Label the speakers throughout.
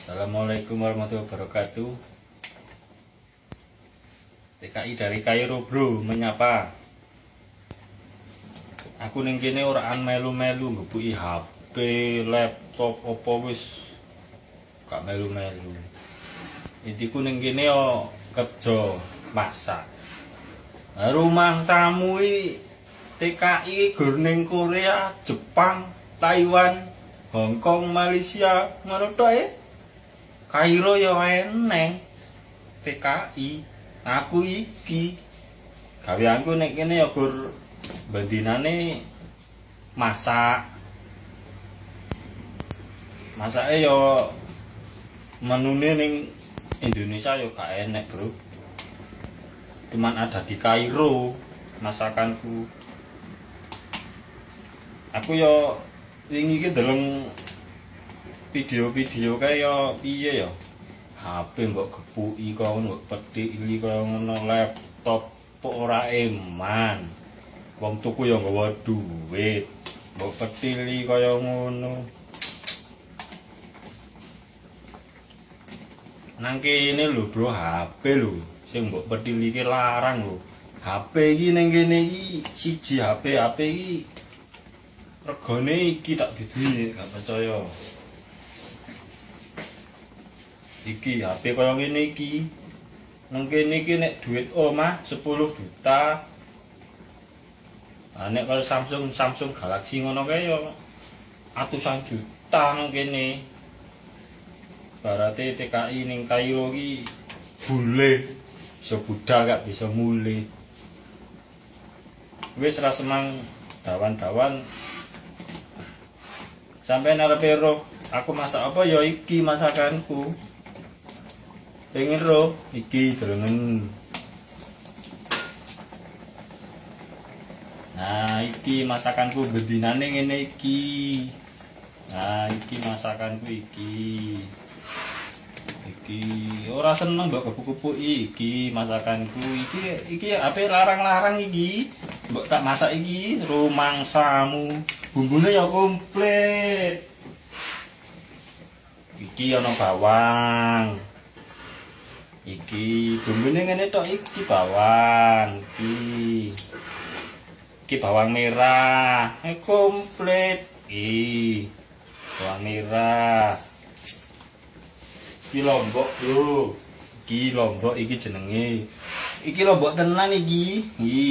Speaker 1: Assalamualaikum warahmatullahi wabarakatuh. TKI dari Kairo bro menyapa? Aku ning kene oraan melu-melu ngebuki HP, laptop, opo wis gak melu-melu. Intiku ning kene yo kerja masak. Rumah samu i TKI gur ning Korea, Jepang, Taiwan, Hong Kong, Malaysia, ngono tok e. Kairo ya eneng TKI aku iki gaweanku nek kene ya gur bendinane masak. Masake ya menune ning Indonesia ya gak enek bro. Cuman ada di Kairo masakanku. Aku ya wingi iki deleng video-video kaya piye ya HP mbok gepuki kaya ngono mbok pedhili kaya ngono laptop kok ora eman? Wong tuku ya nggawa duit mbok pedhili kaya ngono. Nang kene lho bro HP lho sing mbok pedhili ki larang lho. HP iki ning kene iki siji HP HP iki regane iki tak diduwi gak percaya iki HP kaya ngene iki. Nang kene iki nek duit omah 10 juta. Ah nek kalau Samsung Samsung Galaxy ngono kae yo atusan juta nang kene. Barate TKI ning Kairo iki bule. Iso budal gak bisa mule. Wis ra semang dawan-dawan. Sampai narepe roh aku masak apa? Ya iki masakanku pengen roh iki delengen nah iki masakanku bedinane ngene iki. Nah iki masakanku iki. Iki ora seneng mbok kupu-kupu iki masakanku. Iki iki ape larang-larang iki? Mbok tak masak iki rumangsamu bumbune ya komplit. Iki ana bawang iki bumbune ngene tok iki bawang iki. Iki bawang merah. Eh komplit. Iki bawang merah. Iki lombok bro. Iki lombok iki jenenge. Iki lombok tenan iki. Iki.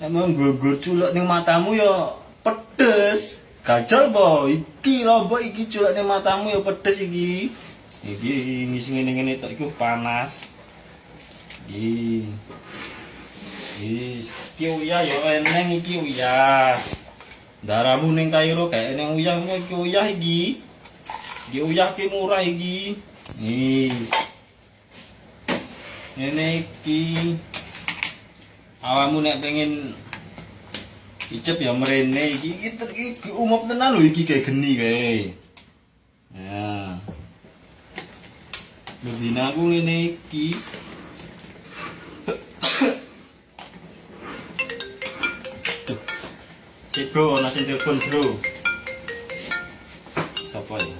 Speaker 1: Emang gugur culuk ning matamu ya pedes. Gajal bo iki lombok iki culuk ning matamu ya pedes iki iki ngisi ngene-ngene tok iku panas. Iki iki uyah ya eneng iki uyah darahmu ning Kairo kayak eneng uyah iki uyah iki iki uyah ki murah iki nih. Ini iki awamu nek pengen icep ya merene. Iki iki, iki umum tenan lho iki kayak geni kae nah Bebina aku ngene iki. Si bro, ana sing telepon bro. Sapa ya?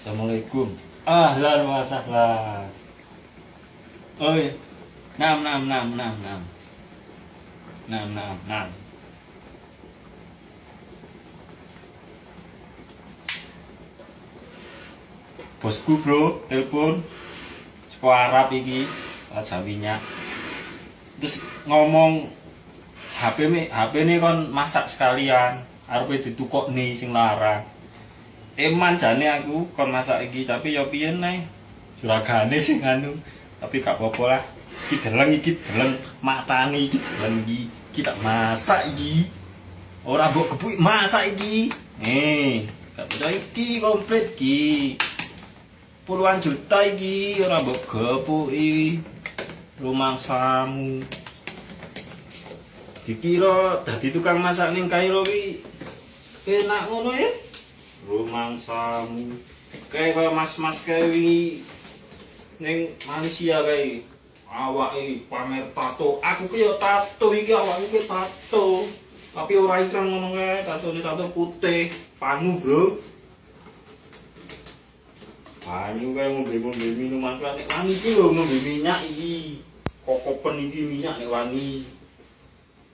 Speaker 1: Assalamualaikum. Ahlan wa sahlan. Oi. Nam nam nam nam nam. Nam nam nam. Bosku bro, telepon. Seko Arab iki. Terus ngomong HP me, HP ini kon masak sekalian. Arepe ditukok nih sing larang. Eman jane aku kon masak iki, tapi ya piye nih? Juragane sing anu. Tapi gak apa-apa lah. Iki deleng iki deleng matane iki deleng iki. Iki tak masak iki. Ora mbok kepuki masak iki. Eh, gak percaya iki komplit iki. Puluhan juta iki ora mbok gepuki. Rumangsamu. Dikira dadi tukang masak ning Kairo ki enak ngono ya. Rumangsamu. Kayak kaya mas-mas kayak ning Malaysia kayak awake pamer tato. Aku ki yo tato iki awakku ki tato. Tapi ora ireng ngono kae tato ni tato putih. Panu bro. Banyu kae ngombe-ngombe minuman kae nek wani iki lho ngombe minyak iki. Kokopen iki minyak nek wani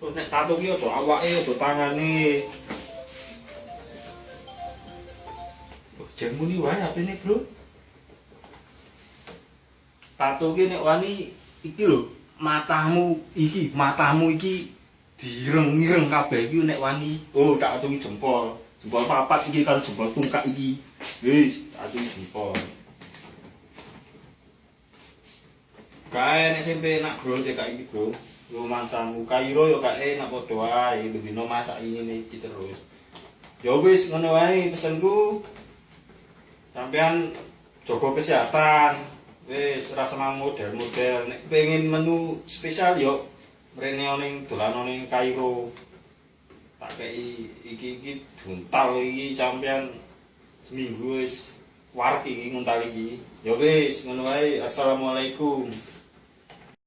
Speaker 1: terus nek tato ki aja awake aja tangane. Oh, jamu ni wae apa nih bro? Tato nek wani iki lho, matamu iki, matamu iki direng-ireng kabeh iki nek wani. Oh, tak atungi jempol. Jempol papat iki karo jempol tungkak iki. Wis, atungi jempol. Kae nek SMP nak bro tek iki bro. Lu mansamu Kairo yo kae nak padha wae, dino masak ini iki terus. Ya wis ngono wae pesenku. Sampean jaga kesehatan. Wis ora senang model-model. Nek pengen menu spesial yo mrene ning dolanan ning Kairo. Tak kei iki iki buntal iki sampean seminggu wis warek iki nguntal iki. Ya wis ngono wae. Assalamualaikum.